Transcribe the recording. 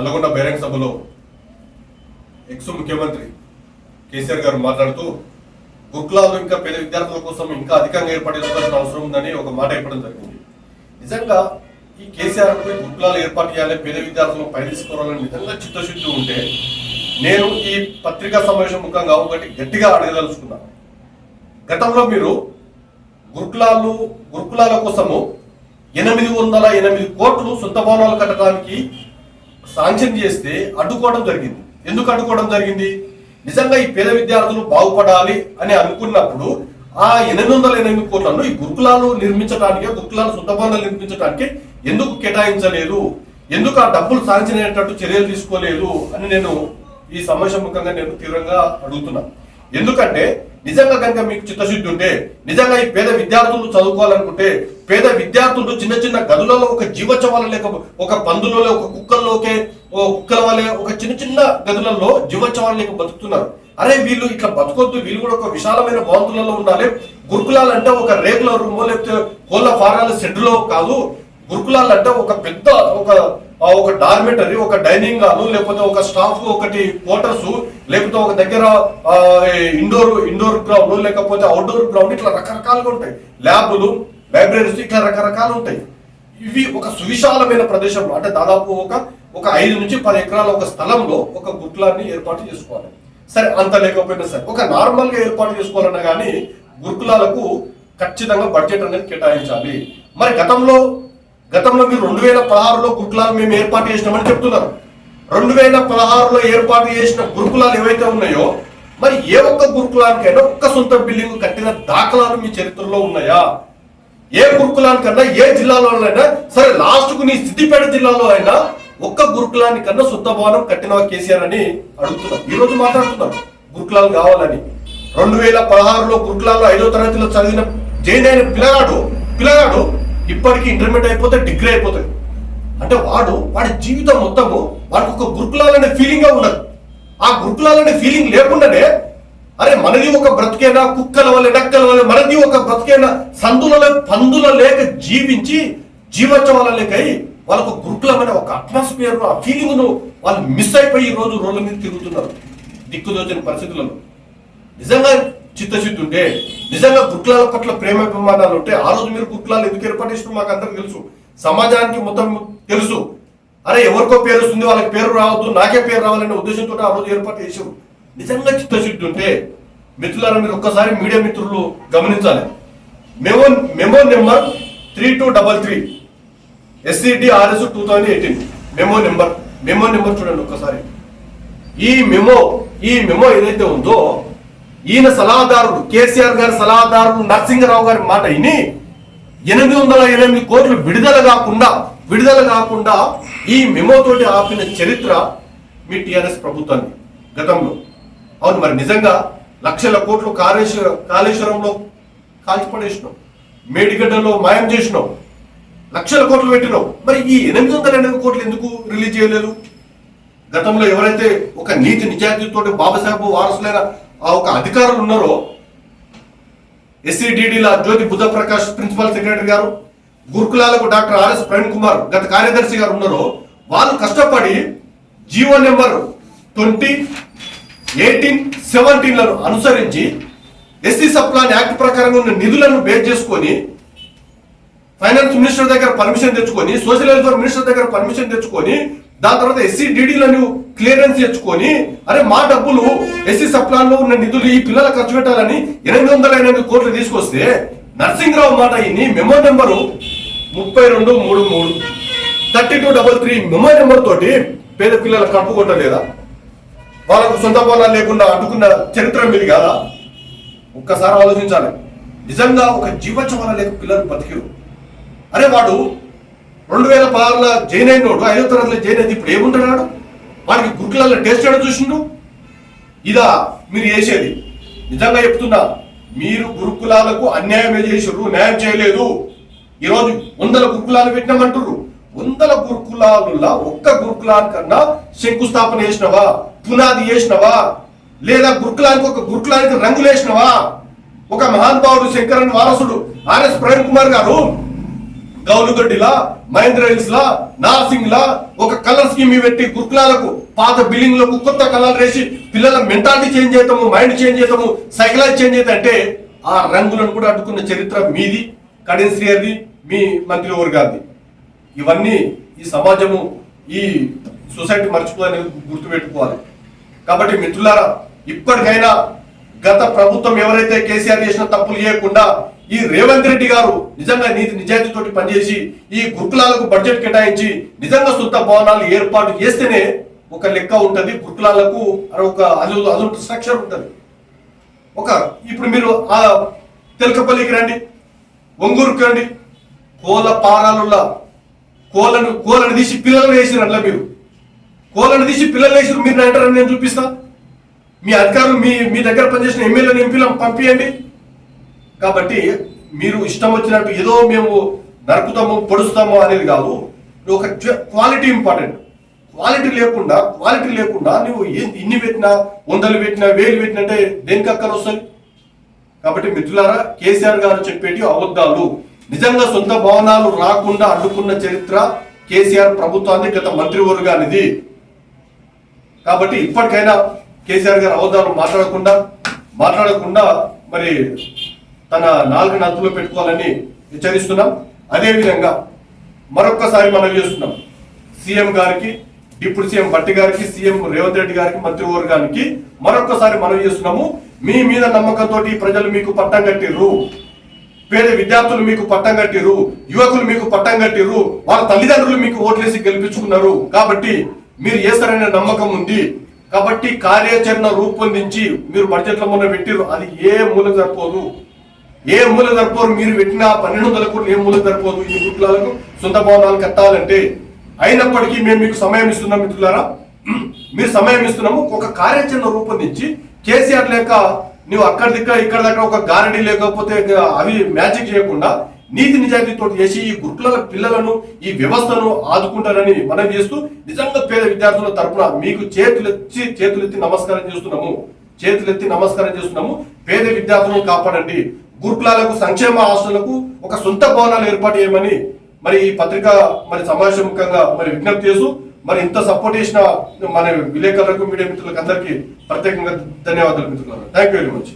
నల్గొండ బహిరంగ సభలో ఎక్స్ ముఖ్యమంత్రి కేసీఆర్ గారు మాట్లాడుతూ గురుకులాలు ఇంకా పేద విద్యార్థుల కోసం ఇంకా అధికంగా ఏర్పాటు చేసుకోవాల్సిన అవసరం ఉందని ఒక మాట ఇవ్వడం జరిగింది. నిజంగా ఈ కేసీఆర్ గురుకులాలు ఏర్పాటు చేయాలి పేద విద్యార్థులను పై తీసుకోవాలని నిజంగా చిత్తశుద్ధి ఉంటే నేను ఈ పత్రికా సమావేశం ముఖంగా ఒకటి గట్టిగా అడగదలుచుకున్నాను గతంలో మీరు గురుకులాలు గురుకులాల కోసము ఎనిమిది వందల ఎనిమిది కోట్లు సొంత భవనాలు కట్టడానికి శాంక్షన్ చేస్తే అడ్డుకోవడం జరిగింది. ఎందుకు అడ్డుకోవడం జరిగింది? నిజంగా ఈ పేద విద్యార్థులు బాగుపడాలి అని అనుకున్నప్పుడు ఆ ఎనిమిది వందల ఎనిమిది కోట్లను ఈ గురుకులాలు నిర్మించడానికి గురుకులాలు సొంత నిర్మించడానికి ఎందుకు కేటాయించలేదు? ఎందుకు ఆ డబ్బులు శాంక్షన్ అయ్యేటట్టు చర్యలు తీసుకోలేదు? అని నేను ఈ సమావేశం ముఖంగా నేను తీవ్రంగా అడుగుతున్నాను ఎందుకంటే నిజంగా కనుక మీకు చిత్తశుద్ధి ఉంటే నిజంగా ఈ పేద విద్యార్థులు చదువుకోవాలనుకుంటే పేద విద్యార్థులు చిన్న చిన్న గదులలో ఒక జీవోత్సవాల లేక ఒక పందులలో ఒక కుక్కల్లోకే ఓ కుక్కల వల్లే ఒక చిన్న చిన్న గదులలో జీవోత్సవాలు లేక బతుకుతున్నారు. అరే వీళ్ళు ఇట్లా బతుకొద్దు వీళ్ళు కూడా ఒక విశాలమైన భవంతులలో ఉండాలి. గురుకులాలు అంటే ఒక రేకుల రూమో లేకపోతే కోళ్ళ ఫారాల షెడ్లో కాదు. గురుకులాలు అంటే ఒక పెద్ద ఒక ఒక డార్మెటరీ ఒక డైనింగ్ హాల్ లేకపోతే ఒక స్టాఫ్ ఒకటి క్వార్టర్స్ లేకపోతే ఒక దగ్గర ఇండోర్ ఇండోర్ గ్రౌండ్ లేకపోతే అవుట్డోర్ గ్రౌండ్ ఇట్లా రకరకాలుగా ఉంటాయి. ల్యాబులు లైబ్రరీస్ ఇట్లా రకరకాలు ఉంటాయి. ఇవి ఒక సువిశాలమైన ప్రదేశంలో అంటే దాదాపు ఒక ఒక ఐదు నుంచి పది ఎకరాల ఒక స్థలంలో ఒక గురుకులాన్ని ఏర్పాటు చేసుకోవాలి. సరే అంత లేకపోయినా సరే ఒక నార్మల్గా ఏర్పాటు చేసుకోవాలన్నా కానీ గురుకులాలకు ఖచ్చితంగా బడ్జెట్ అనేది కేటాయించాలి. మరి గతంలో గతంలో మీరు రెండు వేల పదహారులో గురుకులాలు మేము ఏర్పాటు చేసినామని చెప్తున్నారు. రెండు వేల పదహారులో ఏర్పాటు చేసిన గురుకులాలు ఏవైతే ఉన్నాయో మరి ఏ ఒక్క గురుకులానికైనా ఒక్క సొంత బిల్డింగ్ కట్టిన దాఖలాలు మీ చరిత్రలో ఉన్నాయా? ఏ గురుకులానికన్నా ఏ జిల్లాలోనైనా సరే లాస్ట్కు నీ సిద్దిపేట జిల్లాలో అయినా ఒక్క గురుకులానికన్నా సొంత భవనం కట్టిన కేసీఆర్ అని అడుగుతున్నారు. ఈ రోజు మాట్లాడుతున్నారు. గురుకులాలు కావాలని. రెండు వేల పదహారులో గురుకులాల్లో ఐదో తరగతిలో చదివిన జైన్ అయిన పిల్లగాడు పిల్లగాడు ఇప్పటికీ ఇంటర్మీడియట్ అయిపోతే డిగ్రీ అయిపోతుంది అంటే వాడు వాడి జీవితం మొత్తము వాడికి ఒక గురుకులాలనే ఫీలింగ్ ఉండదు ఆ గురుకులాలనే ఫీలింగ్ లేకుండానే అరే మనది ఒక బ్రతికేనా కుక్కల వల్ల డక్కల వల్ల మనది ఒక బ్రతికేనా సందులలో పందుల లేక జీవించి జీవోత్సవాల లేక అయి వాళ్ళకు అనే ఒక అట్మాస్ఫియర్ ఆ ఫీలింగ్ను వాళ్ళు మిస్ అయిపోయి ఈ రోజు రోడ్ల మీద తిరుగుతున్నారు. దిక్కుదోచని పరిస్థితులలో. నిజంగా చిత్తశుద్ధి ఉంటే నిజంగా గుట్లాల పట్ల ప్రేమ అభిమానాలు ఉంటే ఆ రోజు మీరు గుట్లాలు ఎందుకు ఏర్పాటు మాకు అందరికి తెలుసు. సమాజానికి మొత్తం తెలుసు. అరే ఎవరికో పేరు వస్తుంది వాళ్ళకి పేరు రావద్దు నాకే పేరు రావాలనే ఉద్దేశంతో ఆ రోజు ఏర్పాటు చేశారు నిజంగా చిత్తశుద్ధి ఉంటే మిత్రులారా మీరు ఒక్కసారి మీడియా మిత్రులు గమనించాలి. Memo memo number three two double three SCDRS two thousand eighteen. Memo number memo number చూడండి ఒక్కసారి. ఈ మెమో ఈ మెమో ఏదైతే ఉందో ఈయన సలహాదారుడు కేసీఆర్ గారి సలహాదారుడు నరసింహరావు గారి మాట విని ఎనిమిది వందల ఎనిమిది కోట్లు విడుదల కాకుండా విడుదల కాకుండా ఈ మెమోతోటి ఆపిన చరిత్ర మీ టీఆర్ఎస్ ప్రభుత్వాన్ని గతంలో. అవును మరి నిజంగా లక్షల కోట్లు కాళేశ్వర కాళేశ్వరంలో కాల్చిపడేసినాం మేడిగడ్డలో మాయం చేసినాం లక్షల కోట్లు పెట్టినాం మరి ఈ ఎనిమిది వందల ఎనిమిది కోట్లు ఎందుకు రిలీజ్ చేయలేదు? గతంలో ఎవరైతే ఒక నీతి నిజాయితీతో బాబాసాహెబ్ వారసులైన ఆ ఒక అధికారులు ఉన్నారో? ఎస్సీడీడీల జ్యోతి బుద్ధ ప్రకాష్ ప్రిన్సిపల్ సెక్రటరీ గారు గురుకులాలకు డాక్టర్ ఆర్ఎస్ ప్రవీణ్ కుమార్ గత కార్యదర్శి గారు ఉన్నారో వాళ్ళు కష్టపడి జీవో నెంబర్ ట్వంటీ ఎయిటీన్ సెవెంటీన్లను అనుసరించి ఎస్సీ సప్లాన్ యాక్ట్ ప్రకారం ఉన్న నిధులను బేస్ చేసుకొని ఫైనాన్స్ మినిస్టర్ దగ్గర పర్మిషన్ తెచ్చుకొని సోషల్ వెల్ఫేర్ మినిస్టర్ దగ్గర పర్మిషన్ తెచ్చుకొని దాని తర్వాత ఎస్సీ డీడీలను క్లియరెన్స్ తెచ్చుకొని అరే మా డబ్బులు ఎస్సీ సప్లాన్లో ఉన్న నిధులు ఈ పిల్లల ఖర్చు పెట్టాలని ఎనిమిది వందల ఎనిమిది కోట్లు తీసుకొస్తే నర్సింగ్రావు మాట ఇన్ని మెమో నెంబరు ముప్పై రెండు మూడు మూడు. Thirty two double three memo number తోటి పేద పిల్లల కడుపు కొట్టలేదా? వాళ్ళకు సొంత పొలాలు లేకుండా అడ్డుకున్న చరిత్ర మీది కాదా? ఒక్కసారి ఆలోచించాలి. నిజంగా ఒక జీవచవాల లేక పిల్లలు బతికిరు. అరే వాడు రెండు వేల పదహారులో జైన్ అయినోడు ఐదో తరగతిలో జైన్ అయితే ఇప్పుడు ఏముంటున్నాడు? వాడికి గురుకులలో టేస్ట్ చేయడం చూసిండు? ఇదా మీరు చేసేది. నిజంగా చెప్తున్నా మీరు గురుకులాలకు అన్యాయమే చేసారు న్యాయం చేయలేదు. ఈరోజు వందల గురుకులాలు పెట్టినామంటారు వందల గురుకులాలులా ఒక్క గురుకులానికన్నా శంకుస్థాపన చేసినవా? పునాది చేసినవా? లేదా గురుకులానికి ఒక గురుకులానికి రంగులేసినవా? ఒక ఒక మహానుభావుడు శంకరన్ వారసుడు ఆర్ఎస్ ప్రవీణ్ కుమార్ గారు గౌలుగడ్డిలా మహేంద్ర హిల్స్ లా నార్సింగ్ లా ఒక కలర్ స్కీమ్ పెట్టి గురుకులాలకు పాత బిల్డింగ్లకు కొత్త కలర్ వేసి పిల్లల మెంటాలిటీ చేంజ్ చేద్దాము మైండ్ చేంజ్ చేద్దాము సైకలాజీ చేంజ్ చేద్దాం అంటే ఆ రంగులను కూడా అడ్డుకున్న చరిత్ర మీది కడిన్ శ్రీయర్ది మీ మంత్రి వర్గాది ఇవన్నీ ఈ సమాజము ఈ సొసైటీ మర్చిపోదని గుర్తుపెట్టుకోవాలి. కాబట్టి మిత్రులారా ఇప్పటికైనా గత ప్రభుత్వం ఎవరైతే కేసీఆర్ చేసిన తప్పులు చేయకుండా ఈ రేవంత్ రెడ్డి గారు నిజంగా నీతి నిజాయితీతోటి పనిచేసి ఈ గురుకులాలకు బడ్జెట్ కేటాయించి నిజంగా సొంత భవనాలు ఏర్పాటు చేస్తేనే ఒక లెక్క ఉంటుంది. గురుకులాలకు ఒక అది అదొక స్ట్రక్చర్ ఉంటుంది. ఒక ఇప్పుడు మీరు ఆ తెలకపల్లికి రండి ఒంగూరుకి రండి. కోల పారాలుల్లా కోలను కోలను తీసి పిల్లలు వేసిరు అట్లా మీరు. కోలను తీసి పిల్లలు వేసిరు మీరు అంటారని నేను చూపిస్తా. మీ అధికారులు మీ మీ దగ్గర పనిచేసిన ఎమ్మెల్యేని ఎంపీలను పంపించండి కాబట్టి మీరు ఇష్టం వచ్చినట్టు ఏదో మేము నరుకుతాము పొడుస్తాము అనేది కాదు. ఒక క్వాలిటీ ఇంపార్టెంట్. క్వాలిటీ లేకుండా క్వాలిటీ లేకుండా నువ్వు ఇన్ని పెట్టినా వందలు పెట్టినా వేలు పెట్టినంటే దేనికి అక్కలు వస్తుంది కాబట్టి మిత్రులారా కేసీఆర్ గారు చెప్పేటి అబద్ధాలు. నిజంగా సొంత భవనాలు రాకుండా అడ్డుకున్న చరిత్ర కేసీఆర్ ప్రభుత్వాన్ని గత మంత్రివర్గానిది కాబట్టి ఇప్పటికైనా కేసీఆర్ గారు అబద్ధాలు మాట్లాడకుండా మాట్లాడకుండా మరి తన నాలుగు నత్తులో పెట్టుకోవాలని హెచ్చరిస్తున్నాం. అదేవిధంగా మరొక్కసారి మనం చేస్తున్నాం. సీఎం గారికి డిప్యూటీ సీఎం భట్టి గారికి సీఎం రేవంత్ రెడ్డి గారికి మంత్రివర్గానికి మరొక్కసారి మనం చేస్తున్నాము. మీ మీద నమ్మకంతో ప్రజలు మీకు పట్టం కట్టిర్రు. పేద విద్యార్థులు మీకు పట్టం కట్టిర్రు. యువకులు మీకు పట్టం కట్టిర్రు. వాళ్ళ తల్లిదండ్రులు మీకు ఓట్లేసి గెలిపించుకున్నారు. కాబట్టి మీరు చేస్తారనే నమ్మకం ఉంది? కాబట్టి కార్యాచరణ రూపొందించి మీరు బడ్జెట్లో మొన్న పెట్టిర్రు. అది ఏ మూలం సరిపోదు. ఏ మూల సరిపోరు మీరు పెట్టిన పన్నెండు వందల కోట్లు ఏ మూల సరిపోదు ఈ కుట్లాలకు సొంత భవనాలు కట్టాలంటే అయినప్పటికీ మేము మీకు సమయం ఇస్తున్నాం మిత్రులారా. మీరు సమయం ఇస్తున్నాము. ఒక కార్యాచరణ రూపొందించి కేసీఆర్ లేక నువ్వు అక్కడ దగ్గర ఇక్కడ దగ్గర ఒక గారడీ లేకపోతే అవి మ్యాజిక్ చేయకుండా నీతి నిజాయితీతో చేసి ఈ గురుకుల పిల్లలను ఈ వ్యవస్థను ఆదుకుంటారని మనం చేస్తూ నిజంగా పేద విద్యార్థుల తరపున మీకు చేతులెత్తి చేతులెత్తి నమస్కారం చేస్తున్నాము. చేతులెత్తి నమస్కారం చేస్తున్నాము. పేద విద్యార్థులను కాపాడండి. గురుకులాలకు సంక్షేమ హాస్టళ్ళకు ఒక సొంత భవనాలు ఏర్పాటు చేయమని మరి ఈ పత్రిక మరి సమావేశం ముఖ్యంగా మరి విజ్ఞప్తి చేస్తూ మరి ఇంత సపోర్ట్ చేసిన మన విలేకరులకు మీడియా మిత్రులకు అందరికీ ప్రత్యేకంగా ధన్యవాదాలు మిత్రులు థ్యాంక్ యూ వెరీ మచ్